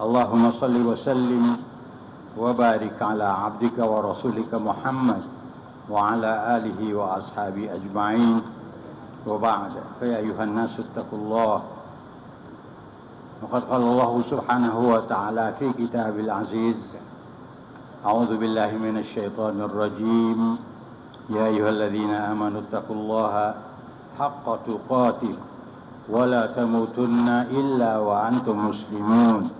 اللهم صل وسلم وبارك على عبدك ورسولك محمد وعلى آله وأصحابه أجمعين. وبعد فيا أيها الناس اتقوا الله. وقد قال الله سبحانه وتعالى في كتاب العزيز أعوذ بالله من الشيطان الرجيم. يا أيها الذين آمنوا اتقوا الله حق تقاته ولا تموتن إلا وأنتم مسلمون.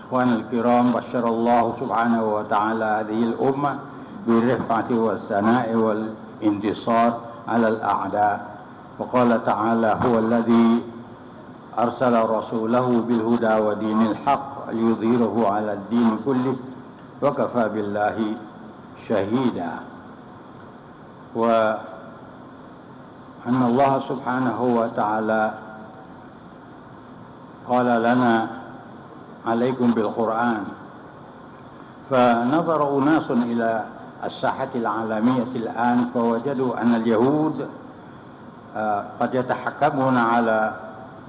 إخوان الكرام بشر الله سبحانه وتعالى هذه الأمة بالرفعة والثناء والانتصار على الأعداء. وقال تعالى هو الذي أرسل رسوله بالهدى ودين الحق ليظهره على الدين كله وكفى بالله شهيدا. وأن الله سبحانه وتعالى قال لنا عليكم بالقرآن. فنظر أناس إلى الساحة العالمية الآن فوجدوا أن اليهود قد يتحكمون على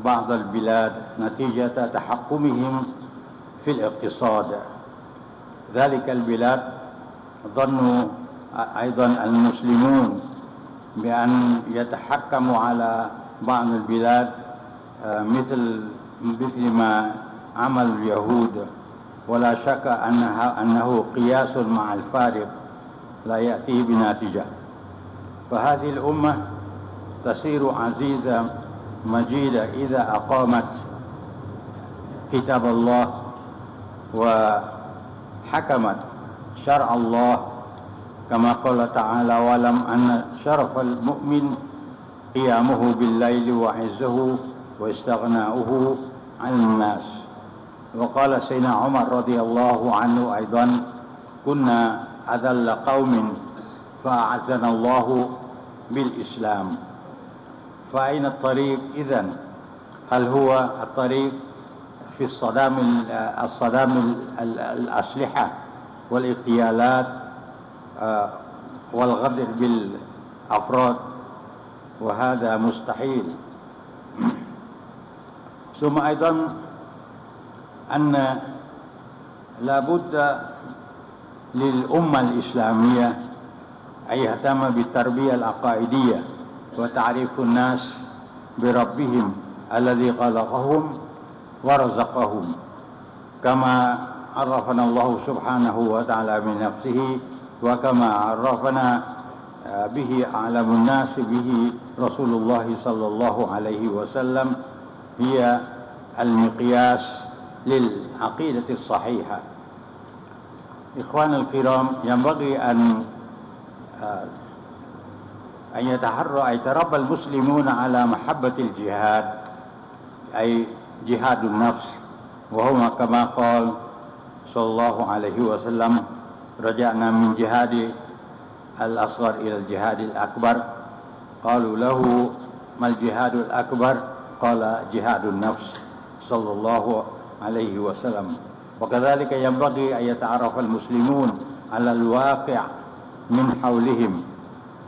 بعض البلاد نتيجة تحكمهم في الاقتصاد. ذلك البلاد ظنوا أيضا المسلمون بأن يتحكموا على بعض البلاد مثل مثل ما عمل اليهود ولا شك أنها أنه قياس مع الفارق لا يأتي بناتجة. فهذه الأمة تصير عزيزة مجيدة إذا أقامت كتاب الله وحكمت شرع الله. كما قال تعالى واعلم أن شرف المؤمن قيامه بالليل وعزه واستغناؤه عن الناس وقال سيدنا عمر رضي الله عنه أيضا كنا أذل قوم فأعزنا الله بالإسلام. فأين الطريق إذن؟ هل هو الطريق في الصدام الصدام الأسلحة والاغتيالات والغدر بالأفراد؟ وهذا مستحيل. ثم أيضا أن لابد للأمة الإسلامية أن يهتم بالتربية العقائدية وتعريف الناس بربهم الذي خلقهم ورزقهم. كما عرفنا الله سبحانه وتعالى من نفسه وكما عرفنا به أعلم الناس به رسول الله صلى الله عليه وسلم هي المقياس للعقيدة الصحيحة. إخوان الكرام ينبغي أن أن يتحرى يتربى المسلمون على محبة الجهاد أي جهاد النفس. وهو كما قال صلى الله عليه وسلم رجعنا من جهاد الأصغر إلى الجهاد الأكبر. قالوا له ما الجهاد الأكبر؟ قال جهاد النفس. صلى الله عليه وسلم وكذلك ينبغي أن يتعرف المسلمون على الواقع من حولهم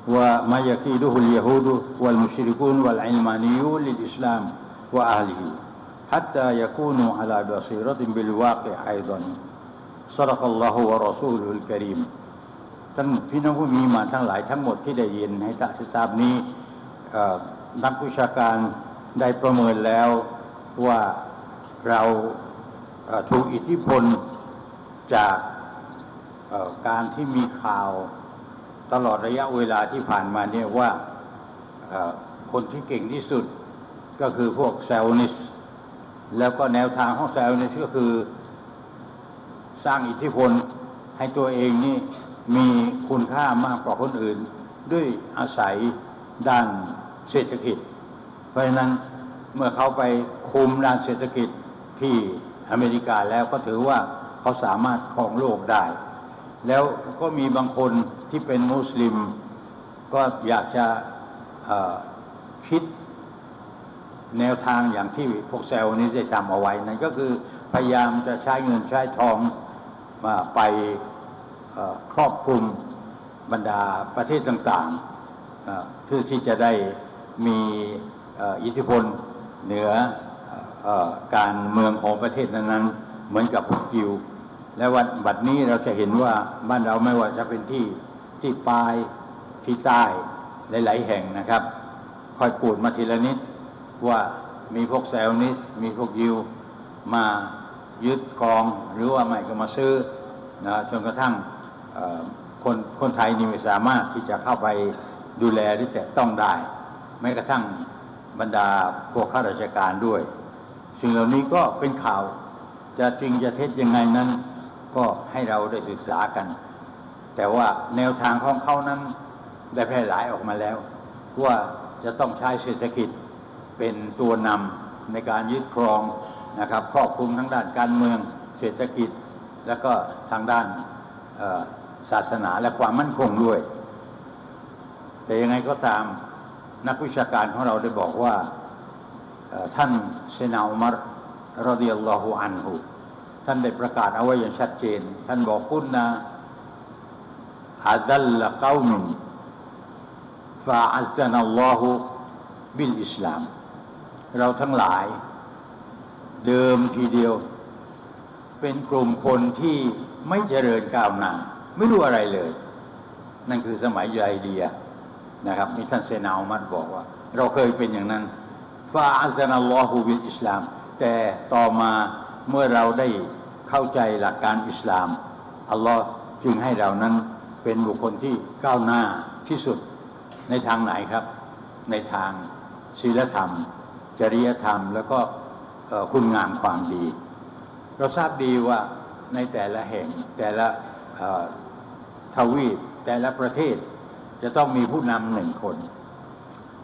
وما يكيده اليهود والمشركون والعلمانيون للإسلام وأهله حتى يكونوا على بصيرة بالواقع أيضا صدق الله ورسوله الكريم ท่านพี่น้องผู้มีมาทั้งหลายทั้งหมดที่ได้ยินให้ทราบนี้นักวิชาการได้ประเมินแล้วว่า เราถูกอิทธิพลจากการที่มีข่าวตลอดระยะเวลาที่ผ่านมาเนี่ยว่าคนที่เก่งที่สุดก็คือพวกเซลนิสแล้วก็แนวทางของเซลนิสก็คือสร้างอิทธิพลให้ตัวเองนี่มีคุณค่ามากกว่าคนอื่น ด้วยอาศัยด้านเศรษฐกิจ เพราะฉะนั้นเมื่อเขาไปคุมด้านเศรษฐกิจ ที่อเมริกาแล้วก็ถือว่าเขาสามารถครองโลกได้ แล้วก็มีบางคนที่เป็นมุสลิม ก็อยากจะคิดแนวทางอย่างที่พวกเซลนี้ได้ทำเอาไว้นั่นก็คือพยายามจะใช้เงินใช้ทองมาไปครอบคลุมบรรดาประเทศต่างๆเพื่อที่จะได้มีอิทธิพลเหนือ การเมืองของประเทศนั้นๆ เหมือนกับพวกยิว และวันบัดนี้เราจะเห็นว่าบ้านเราไม่ว่าจะเป็นที่ที่ปลายที่ใต้หลาย ๆ แห่งนะครับ คอยปูดมาทีละนิดว่ามีพวกแซลนิส มีพวกยิวมายึดครองหรือว่าไม่ก็มาซื้อนะจนกระทั่งคนคนไทยนี่ไม่สามารถที่จะเข้าไปดูแลหรือแตะต้องได้แม้กระทั่งบรรดาพวกข้าราชการด้วย สิ่งเหล่านี้ก็เป็นข่าว จะจริงจะเท็จยังไงนั้น ก็ให้เราได้ศึกษากัน แต่ว่าแนวทางของเขานั้นได้แพร่หลายออกมาแล้ว ว่าจะต้องใช้เศรษฐกิจเป็นตัวนำในการยึดครองนะครับครอบคลุมทั้งด้านการเมืองเศรษฐกิจ แล้วก็ทางด้านศาสนาและความมั่นคงด้วย แต่ยังไงก็ตามนักวิชาการของเราได้บอกว่า ท่านเซนาอุมัรรดิยัลลอฮุอันฮุท่านได้ประกาศเอาไว้อย่างชัดเจน ท่านบอกกุนนาอาดัลละกามินฟาอัซนัลลอฮุบิลอิสลาม เราทั้งหลาย เดิมทีเดียว เป็นกลุ่มคนที่ไม่เจริญก้าวหน้าไม่รู้อะไรเลย นั่นคือสมัยยาฮิเดียนะครับมีท่านเซนาอุมัดบอกว่า เราเคยเป็นอย่างนั้น ฟาอัซนัลลอฮุบิลอิสลาม แต่ต่อมาเมื่อเราได้เข้าใจหลักการอิสลาม อัลลอฮ์จึงให้เรานั้นเป็นบุคคลที่ก้าวหน้าที่สุดในทางไหนครับ ในทางศีลธรรม จริยธรรม แล้วก็คุณงามความดี เราทราบดีว่าในแต่ละแห่งแต่ละทวีปแต่ละประเทศจะต้องมีผู้นำหนึ่งคน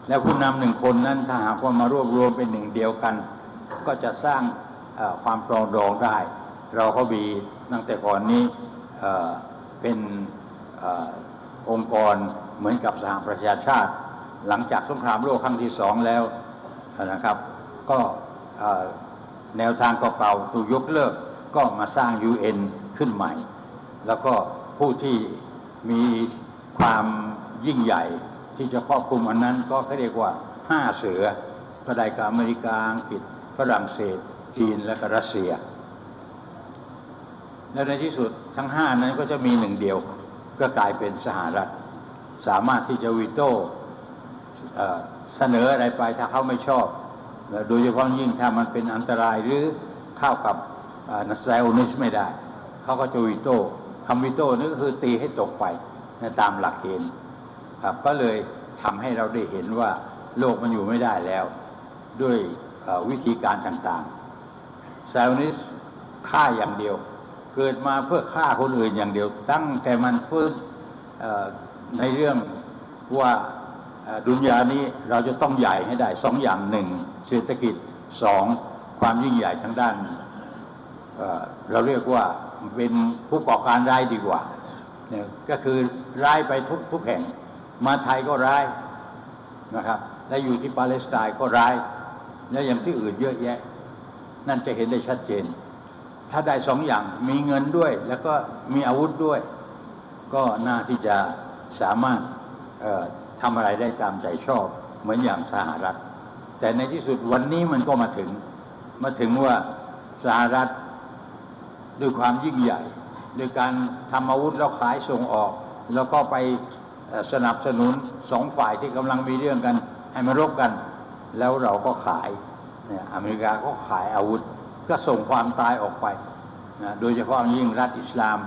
และผู้นำหนึ่งคนนั้นถ้าหากว่ามารวบรวมเป็นหนึ่งเดียวกัน ก็จะสร้างความปรองดองได้ เราก็มีตั้งแต่ก่อนนี้เป็นอองค์กรเหมือนกับสหประชาชาติ หลังจากสงครามโลกครั้งที่สองแล้วนะครับ ก็แนวทางเก่าๆถูกยกเลิกก็มาสร้าง UN ขึ้นใหม่ แล้วก็ผู้ที่มีความยิ่งใหญ่ ที่จะครอบคลุมอันนั้นก็เขาเรียกว่าห้าเสือก็ได้กับอเมริกาอังกฤษฝรั่งเศส จีนและก็รัสเซีย แล้วในที่สุดทั้งห้านั้นก็จะมีหนึ่งเดียวก็กลายเป็นสหรัฐ สามารถที่จะวีโต้เสนออะไรไปถ้าเขาไม่ชอบ โดยเฉพาะยิ่งถ้ามันเป็นอันตรายหรือเข้ากับนัสไซโอนิสไม่ได้ เขาก็จะวีโต้คำวีโต้นี่นก็คือตีให้ตกไป ตามหลักเกณฑ์ ครับก็เลยทำให้เราได้เห็นว่าโลกมันอยู่ไม่ได้แล้ว ด้วยวิธีการต่างๆซโอนิสฆ่าอย่างเดียว เกิดมาเพื่อฆ่าคนอื่นอย่างเดียว ตั้งแต่มันฟื้นในเรื่องว่าดุนยานี้เราจะต้องใหญ่ให้ได้สองอย่างหนึ่งเศรษฐกิจสองความยิ่งใหญ่ทางด้านเเราเรียกว่าเป็นผู้ก่อการร้ายดีกว่าเนี่ยก็คือร้ายไปทุกทุกแห่ง มาไทยก็ร้ายนะครับ และอยู่ที่ปาเลสไตน์ก็ร้าย และอย่างที่อื่นเยอะแยะ นั่นจะเห็นได้ชัดเจน ถ้าได้สองอย่างมีเงินด้วย แล้วก็มีอาวุธด้วย ก็น่าที่จะสามารถทำอะไรได้ตามใจชอบ เหมือนอย่างสหรัฐ แต่ในที่สุดวันนี้มันก็มาถึง มาถึงว่าสหรัฐด้วยความยิ่งใหญ่ด้วยการทำอาวุธแล้วขายส่งออก แล้วก็ไป สนับสนุนสองฝ่ายที่กำลังมีเรื่องกัน ให้มารบกัน แล้วเราก็ขายเนี่ยอเมริกาก็ขายอาวุธ ก็ส่งความตายออกไปนะโดยเฉพาะยิ่งรัฐอิสลาม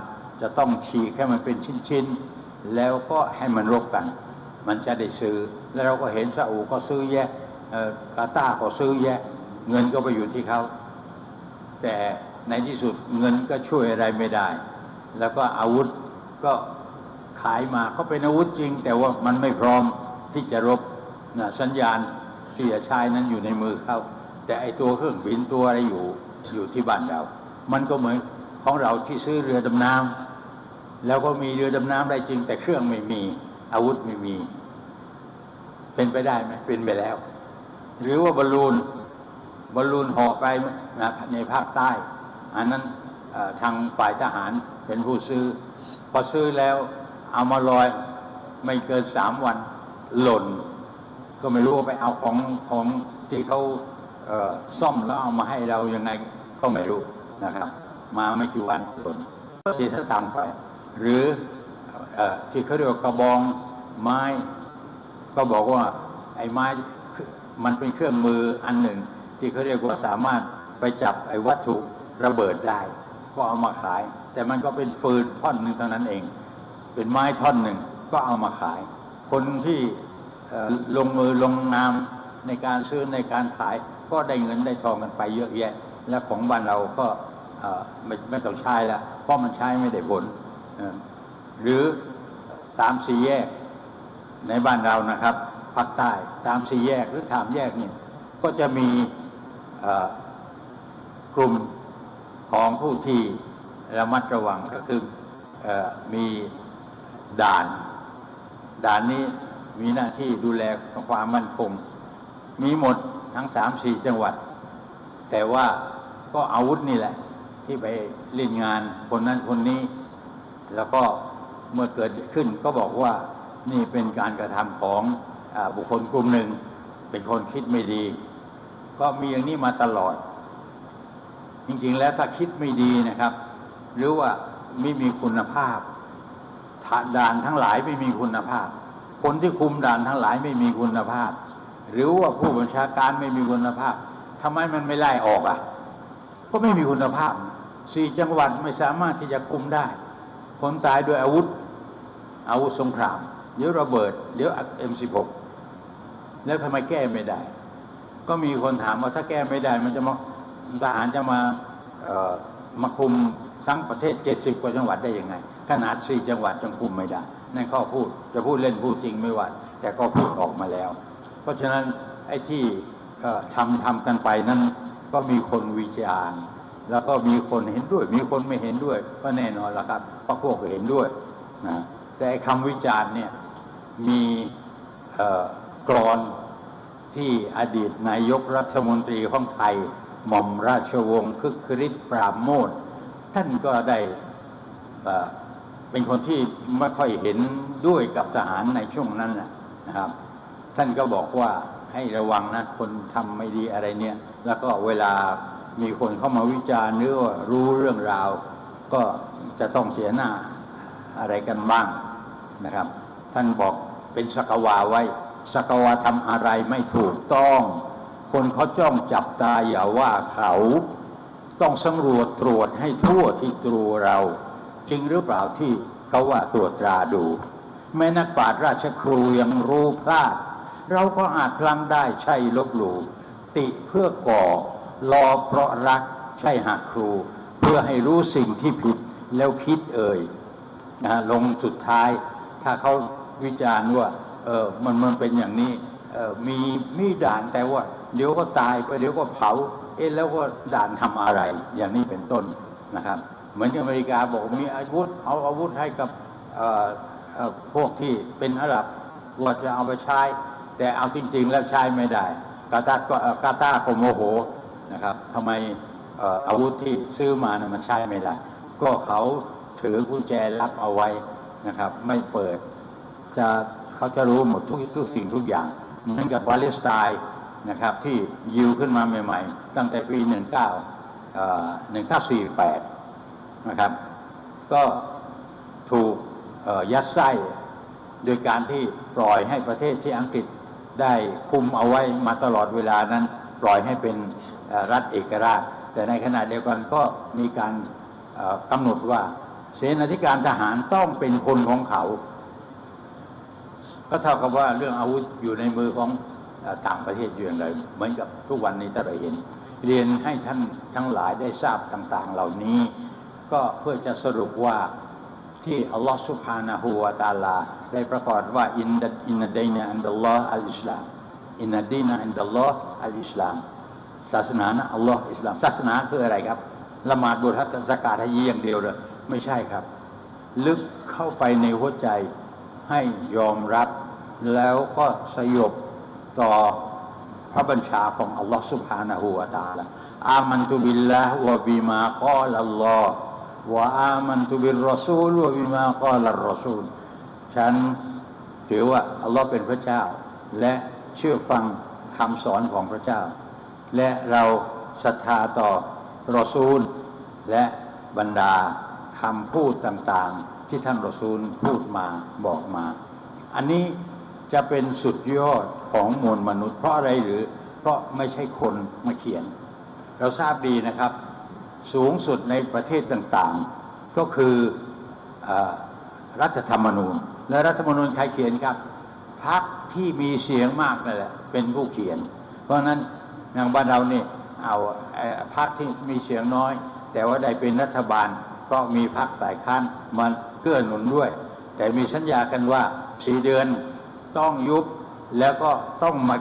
จะต้องฉีกให้มันเป็นชิ้นๆ แล้วก็ให้มันรบกัน มันจะได้ซื้อ แล้วเราก็เห็นซาอุก็ซื้อแย่กาตาร์ก็ซื้อแยะ เงินก็ไปอยู่ที่เขา แต่ในที่สุดเงินก็ช่วยอะไรไม่ได้ แล้วก็อาวุธก็ ขายมาก็เป็นอาวุธจริง แต่ว่ามันไม่พร้อมที่จะรบนะสัญญาณที่จะใช้นั้นอยู่ในมือเขาแต่ไอตัวเครื่องบินตัวอะไรอยู่อยู่ที่บ้านเรา มันก็เหมือนของเราที่ซื้อเรือดำน้ำแล้วก็มีเรือดำน้ำได้จริง แต่เครื่องไม่มีอาวุธไม่มี เป็นไปได้ไหมเป็นไปแล้ว หรือว่าบอลลูนบอลลูนห่อไปนะในภาคใต้ อันนั้นทางฝ่ายทหารเป็นผู้ซื้อ พอซื้อแล้ว เอามาลอย ไม่เกินสามวันหล่น ก็ไม่รู้ว่าไปเอาของของที่เขาเซ่อมแล้วเอามาให้เรายังไงก็ไม่รู้นะครับ มาไม่กี่วันหล่นที่ถ้าตามไป หรืออที่เขาเรียกว่ากระบองไม้ ก็บอกว่าไอ้ไม้มันเป็นเครื่องมืออันหนึ่ง ที่เขาเรียกว่าสามารถไปจับไอ้วัตถุระเบิดได้ ก็เอามาขาย แต่มันก็เป็นฟืนท่อนหนึ่งเท่านั้นเอง เป็นไม้ท่อนหนึ่งก็เอามาขาย คนที่ลงมือลงนามในการซื้อในการขายก็ได้เงินได้ทองกันไปเยอะแยะ และของบ้านเราก็ไม่ไม่ต้องใช้แล้วเพราะมันใช้ไม่ได้ผล หรือตามสี่แยกในบ้านเรานะครับภาคใต้ตามสี่แยกหรือสามแยกนี่ก็จะมีกลุ่มของผู้ที่ระมัดระวังก็คืออมี ด่าน ด่านนี้มีหน้าที่ดูแลความมั่นคง มีหมดทั้งสามสี่จังหวัด แต่ว่าก็อาวุธนี่แหละ ที่ไปเล่นงานคนนั้นคนนี้ แล้วก็เมื่อเกิดขึ้นก็บอกว่านี่เป็นการกระทำของอบุคคลกลุ่มหนึ่ง เป็นคนคิดไม่ดี ก็มีอย่างนี้มาตลอด จริงๆแล้วถ้าคิดไม่ดีนะครับ หรือว่าไม่มีคุณภาพ ด่านทั้งหลายไม่มีคุณภาพ คนที่คุมด่านทั้งหลายไม่มีคุณภาพ หรือว่าผู้บัญชาการไม่มีคุณภาพทำไมมันไม่ไล่ออกอะ ก็ไม่มีคุณภาพสี่จังหวัดไม่สามารถที่จะคุมได้ คนตายด้วยอาวุธ อาวุธสงคราม เดี๋ยวระเบิด เดี๋ยวเอ็มสิบหกแล้วทำไมแก้ไม่ได้ ก็มีคนถามว่าถ้าแก้ไม่ได้ มันจะมาทหารจะมามาคุมทั้งประเทศเจ็ดสิบกว่าจังหวัดได้ยังไง ขนาดสี่จังหวัดจังคุมไม่ได้นั่นข้อพูดจะพูดเล่นพูดจริงไม่ว่า แต่ก็พูดออกมาแล้ว เพราะฉะนั้นไอ้ที่ทำทำกันไปนั้นก็มีคนวิจารณ์แล้วก็มีคนเห็นด้วย มีคนไม่เห็นด้วย ก็แน่นอนละครับพระพวกก็เห็นด้วยนะแต่คำวิจารณ์เนี่ยมีกรอนที่อดีตนายกรัฐมนตรีของไทย หม่อมราชวงศ์คึกคริสปราโมทท่านก็ได้ เป็นคนที่ไม่ค่อยเห็นด้วยกับทหารในช่วงนั้นนะครับ ท่านก็บอกว่าให้ระวังนะคนทำไม่ดีอะไรเนี่ย แล้วก็เวลามีคนเข้ามาวิจารณ์หรือว่ารู้เรื่องราว ก็จะต้องเสียหน้าอะไรกันบ้างนะครับ ท่านบอกเป็นสกวาไว้สกวาทำอะไรไม่ถูกต้อง คนเขาจ้องจับตาอย่าว่าเขา ต้องสำรวจตรวจให้ทั่วที่ตัวเรา จริงหรือเปล่าที่เขาว่าตรวจตราดู แม้นักปราชญ์ราชครูยังรู้พลาด เราก็อาจพลังได้ใช่ลบหลู่ติเพื่อก่อรอเพราะรักใช่หักครู เพื่อให้รู้สิ่งที่ผิดแล้วคิดเอ่ยนะฮะลงสุดท้าย ถ้าเขาวิจารณ์ว่าเออมันมันเป็นอย่างนี้เออมีมีด่านแต่ว่า เดี๋ยวก็ตายไปเดี๋ยวก็เผาเอ๊ะแล้วก็ด่านทำอะไร อย่างนี้เป็นต้นนะครับ เหมือนอเมริกาบอกมีอาวุธเอาอาวุธให้กับพวกที่เป็นอาหรับว่าจะเอาไปใช้ แต่เอาจริง ๆ แล้วใช้ไม่ได้ กาตาร์ก็กาตาร์ก็โมโหนะครับทำไมอาวุธที่ซื้อมานะมันใช้ไม่ได้ ก็เขาถือกุญแจลับเอาไว้นะครับ ไม่เปิด จะเขาจะรู้หมดทุกทุสิ่งทุกอย่างเหมือนกับปาเลสไตน์นะครับที่ยิวขึ้นมาใหม่ ๆ ตั้งแต่ปี 19เอ่อ1948 นะครับ ก็ถูกยัดไส้โดยการที่ปล่อยให้ประเทศที่อังกฤษได้คุมเอาไว้มาตลอดเวลานั้น ปล่อยให้เป็นรัฐเอกราช แต่ในขณะเดียวกันก็มีการกำหนดว่า เสนาธิการทหารต้องเป็นคนของเขา ก็เท่ากับว่าเรื่องอาวุธอยู่ในมือของต่างประเทศอยู่อย่างไรเหมือนกับทุกวันนี้ถ้าเราเห็น เรียนให้ท่านทั้งหลายได้ทราบต่าง ๆ เหล่านี้ ก็เพื่อจะสรุปว่าที่อัลลอฮฺสุภาณหัวตาลา ได้ประกาศว่า อินดัอินดดีนอันดัลลอฮฺอัลอิสลามอินดดีนอันดัลลอฮฺอัลอิสลาม ศาสนานะอัลลอฮ์อิสลาม ศาสนาคืออะไรครับละหมาดบุตรฮัตสการะยี่ยงเดียวเลยไม่ใช่ครับ ลึกเข้าไปในหัวใจให้ยอมรับ แล้วก็สยบต่อพระบัญชาของอัลลอฮฺสุภาณหัวตาลาอามันตุบิลละวะบิมากอลัลลอฮฺ วะอามันตุบิรอซูลวะบิมากอลัรอซูล ฉันถือว่าอัลลอฮ์เป็นพระเจ้า และเชื่อฟังคำสอนของพระเจ้า และเราศรัทธาต่อรอซูล และบรรดาคำพูดต่างๆ ที่ท่านรอซูลพูดมาบอกมา อันนี้จะเป็นสุดยอดของมวลมนุษย์เพราะอะไรหรือ เพราะไม่ใช่คนมาเขียน เราทราบดีนะครับ สูงสุดในประเทศต่างๆ ก็คืออรัฐธรรมนูญ และรัฐธรรมนูญใครเขียนครับพรรคที่มีเสียงมากนั่นแหละเป็นผู้เขียน เพราะฉะนั้นอย่างบ้านเราเนี่ยเอาพรรคที่มีเสียงน้อย แต่ว่าได้เป็นรัฐบาลก็มีพรรคฝ่ายค้านมันเกื้อหนุนด้วย แต่มีสัญญากันว่าสี่เดือนต้องยุบแล้วก็ต้องมา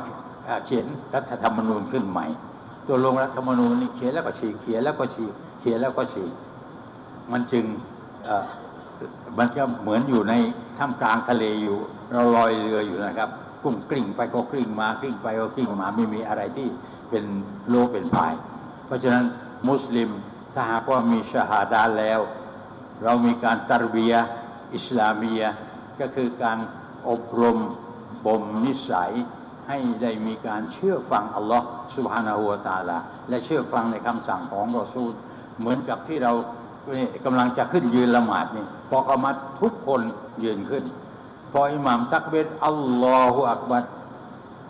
เอ่อเขียนรัฐธรรมนูญขึ้นใหม่ ตัวลงรัฐธรรมนูญนี่เขียนแล้วก็ฉีกเขียนแล้วก็ฉีกเขียนแล้วก็ฉีกมันจึงมันก็เหมือนอยู่ในท่ามกลางทะเลอยู่ เราลอยเรืออยู่นะครับกุ้งกลิ้งไปก็กลิ้งมากลิ้งไปก็กลิ้งมาไม่มีอะไรที่เป็นโลเป็นพาย เพราะฉะนั้นมุสลิมถ้าหากว่ามีชาฮาดาแล้ว เรามีการตรบียอิสลามียก็คือการอบรมบ่มนิสัย ให้ได้มีการเชื่อฟังอัลลอฮ์สุบฮานาหูวตาลา และเชื่อฟังในคำสั่งของรอซูล เหมือนกับที่เรานี่กำลังจะขึ้นยืนละหมาดนี่พอเขามาทุกคนยืนขึ้น พออิหม่ามตักเบรอัลลอฮฺอักบัด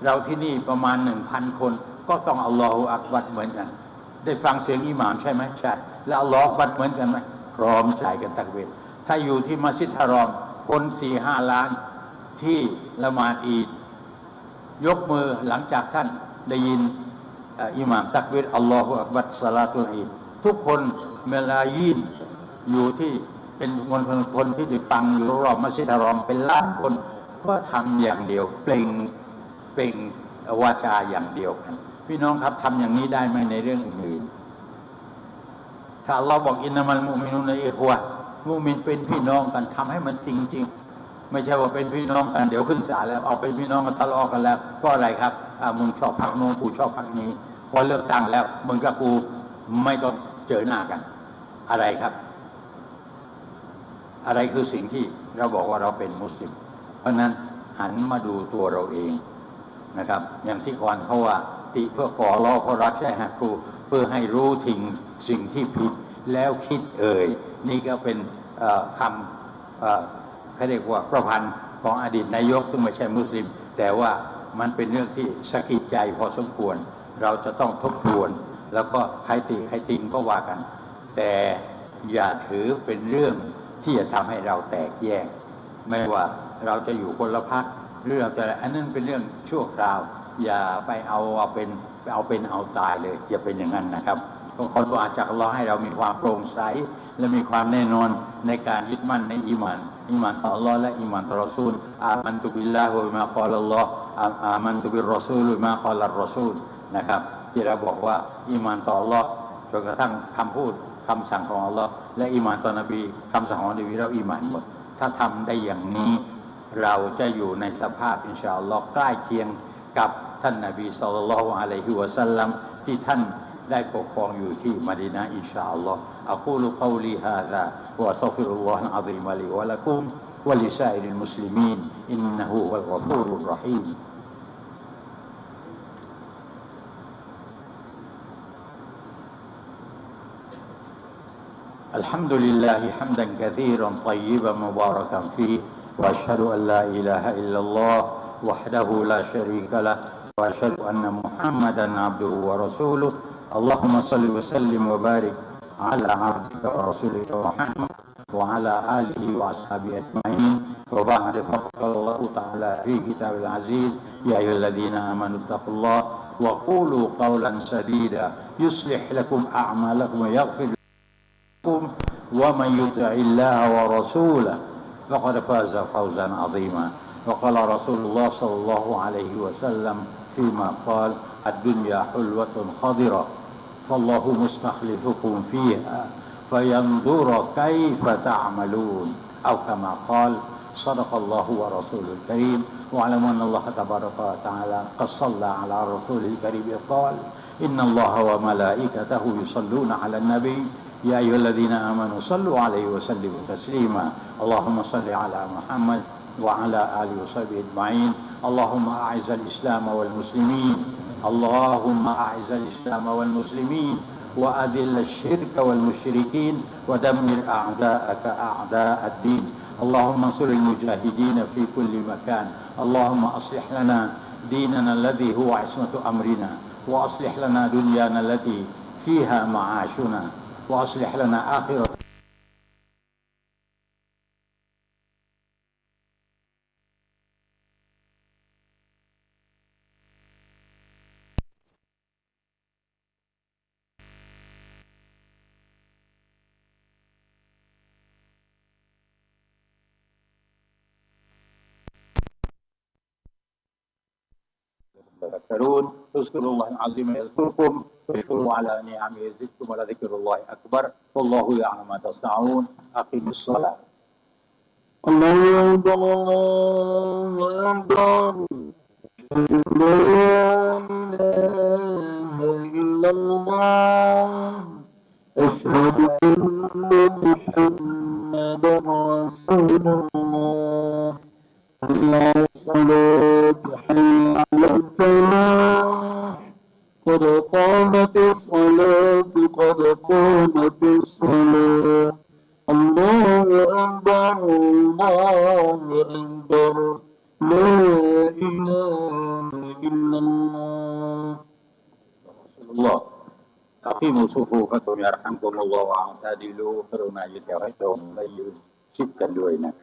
เราที่นี่ประมาณหนึ่งพันคน ก็ต้องอัลลอฮฺอักบัดเหมือนกัน ได้ฟังเสียงอิหม่ามใช่ไหมใช่แล้วอัลลอฮฺบัดเหมือนกันไหมพร้อมใจกันตักเบรถ้าอยู่ที่มัสยิดฮารอมคนสี่ห้าล้านที่ละหมาดอีด ยกมือหลังจากท่านได้ยินอิหม่ามตักบิรอัลลอฮฺอักบัดสลาตุลีทุกคนเมลายินอยู่ที่เป็นมวลชนคนที่ได้ฟังอยู่รอบมัสยิดฮารอมเป็นล้านคน ก็ทำอย่างเดียวเปล่งเปล่งวาจาอย่างเดียวกันพี่น้องครับทำอย่างนี้ได้ไหมในเรื่องอื่นถ้าเราบอกอินนามันมุมินุนในเอกัวมุมินเป็นพี่น้องกันทำให้มันจริง ๆ ไม่ใช่ว่าเป็นพี่น้องกันเดี๋ยวขึ้นศาลแล้วเอาเป็นพี่น้องกันทะเลาะกันแล้วก็อะไรครับอ่ามึงชอบพักโน้นกูชอบพักนี้พอเลือกตั้งแล้วมึงกับกูไม่ต้องเจอหน้ากัน อะไรครับ อะไรคือสิ่งที่เราบอกว่าเราเป็นมุสลิม เพราะนั้นหันมาดูตัวเราเองนะครับ อย่างที่ก่อนเขาว่า ติเพื่อก่อล้อเพราะรักใช่ฮะครูเพื่อให้รู้ถึงสิ่งที่ผิดแล้วคิดเอ่ย นี่ก็เป็นคำ เอ่เขาเรียกว่าประพันธ์ของอดีตนายกซึ่งไม่ใช่มุสลิม แต่ว่ามันเป็นเรื่องที่สะกิดใจพอสมควร เราจะต้องทบทวน แล้วก็ใครติใครติงก็ว่ากัน แต่อย่าถือเป็นเรื่องที่จะทำให้เราแตกแยก ไม่ว่าเราจะอยู่คนละพักหรือเราจะอะไรอันนั้นเป็นเรื่องชั่วคราว อย่าไปเอาเอาเป็นเอาเป็นเอาตายเลย อย่าเป็นอย่างนั้นนะครับ ก็ขอตัวอาจากอัลอให้เรามีความโปร่งใส และมีความแน่นอนในการยึดมั่นในอีมานอีมานต่ออัลลอและอีมานต่อรอซูลอามันตุบิลลาฮุมาคอลลลอฮ์อามันตุบิรอซูลบิมาคอลัรรอซูลนะครับ ที่เราบอกว่าอีมานต่ออัลลอจนกระทั่งคำพูดคำสั่งของอัลลอฮ์และอีมานต่อนบีคำสั่งของนบีเราอีมานหมดถ้าทำได้อย่างนี้เราจะอยู่ในสภาพอินชาอัลลอฮ์ใกล้เคียงกับท่านนบีสุลต่านละฮ์อะลัยฮิวะสัลลัมที่ท่าน ได้ปกครองอยู่ที่มะดีนะห์อินชาอัลลอฮ์อักูลุกาวลีฮาซาวะอัสตัฆฟิรุลลอฮ์อัลอะซีมลีวะละกุมวะลิซาอิริลมุสลิมีนอินนะฮูวัลกอฟูรุรเราะฮีม الحمد لله حمدا كثيرا طيبا مباركا فيه واشهد ان لا اله الا الله وحده لا شريك له واشهد ان محمدا عبده ورسوله اللهم صل وسلم وبارك على عبدك ورسولك محمد وعلى آله وأصحابه أجمعين. وبعد فقال الله تعالى في كتاب العزيز يا أيها الذين آمنوا اتقوا الله وقولوا قولا سديدا يصلح لكم أعمالكم ويغفر لكم ومن يطع الله ورسوله فقد فاز فوزا عظيما. وقال رسول الله صلى الله عليه وسلم فيما قال الدنيا حلوة خضرة. فالله مستخلفكم فيها فينظر كيف تعملون. أو كما قال صدق الله ورسوله الكريم. واعلموا أن الله تبارك وتعالى قد صلى على رسوله الكريم. قال إن الله وملائكته يصلون على النبي. يا أيها الذين آمنوا صلوا عليه وسلموا تسليما. اللهم صل على محمد وعلى آله وصحبه أجمعين. اللهم أعز الإسلام والمسلمين. اللهم أعز الإسلام والمسلمين وأذل الشرك والمشركين ودمر أعداءك أعداء الدين. اللهم انصر المجاهدين في كل مكان. اللهم أصلح لنا ديننا الذي هو عصمة أمرنا. وأصلح لنا دنيانا التي فيها معاشنا. وأصلح لنا آخرة تذكرون. اذكروا الله العظيم يذكركم واشكروا على نعمه يزدكم ولذكر الله أكبر. والله يعلم ما تصنعون. أقيموا الصلاة. الله أكبر الله. أكبر لا إله إلا الله. أشهد أن محمدا رسول الله. الصلاة حي على الفلاح قد قامت الصلاة قد قامت الصلاة الله أكبر الله أكبر لا إله إلا الله الله أقيموا صفوفكم يرحمكم الله وتعدلوا فلما يتغيرهم من شتى لوينك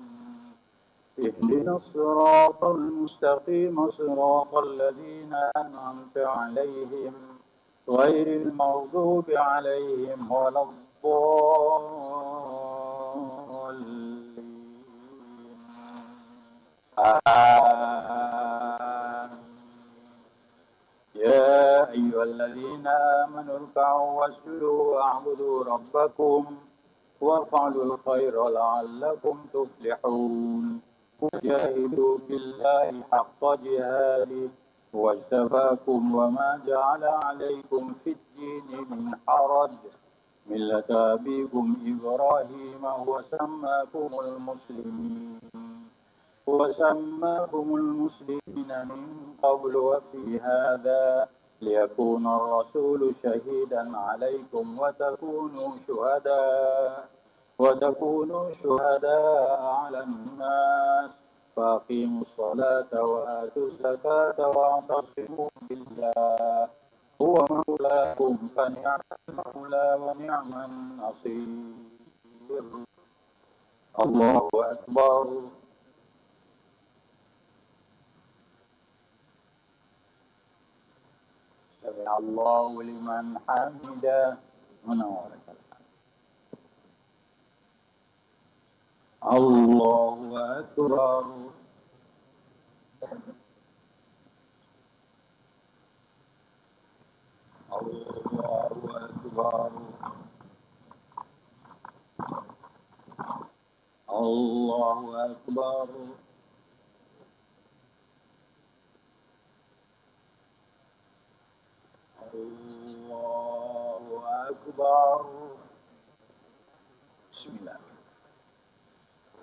اهدنا الصراط المستقيم صراط الذين أنعمت عليهم غير المغضوب عليهم ولا الضالين. يا أيها الذين آمنوا اركعوا واسجدوا واعبدوا ربكم وافعلوا الخير لعلكم تفلحون. وجاهدوا في الله حق جهاده واجتباكم وما جعل عليكم في الدين من حرج. ملة أبيكم إبراهيم وسماكم المسلمين. وسماكم المسلمين من قبل وفي هذا ليكون الرسول شهيدا عليكم وتكونوا شهداء. وتكونوا شهداء على الناس. فأقيموا الصلاة وآتوا الزكاة واعتصموا بالله هو مولاكم فنعم المولى ونعم النصير. الله أكبر. سمع الله لمن حمده. منورك الله أكبر. الله أكبر. الله أكبر. الله أكبر بسم الله.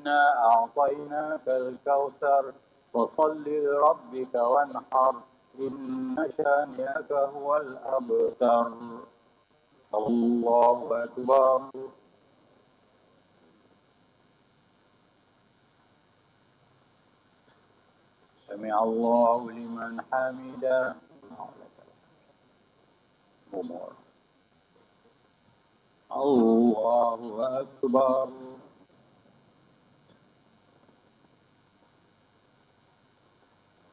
إنا أعطيناك الكوثر. فصل لربك وانحر. إن شانئك هو الأبتر. الله أكبر. سمع الله لمن حمده. الله أكبر.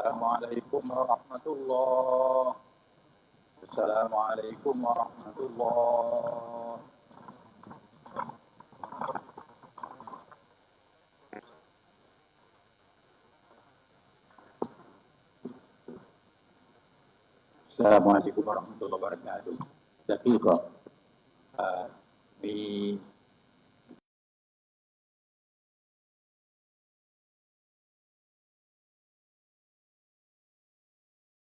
السلام عليكم ورحمة الله. السلام عليكم ورحمة الله. السلام عليكم ورحمة الله وبركاته. دقيقة.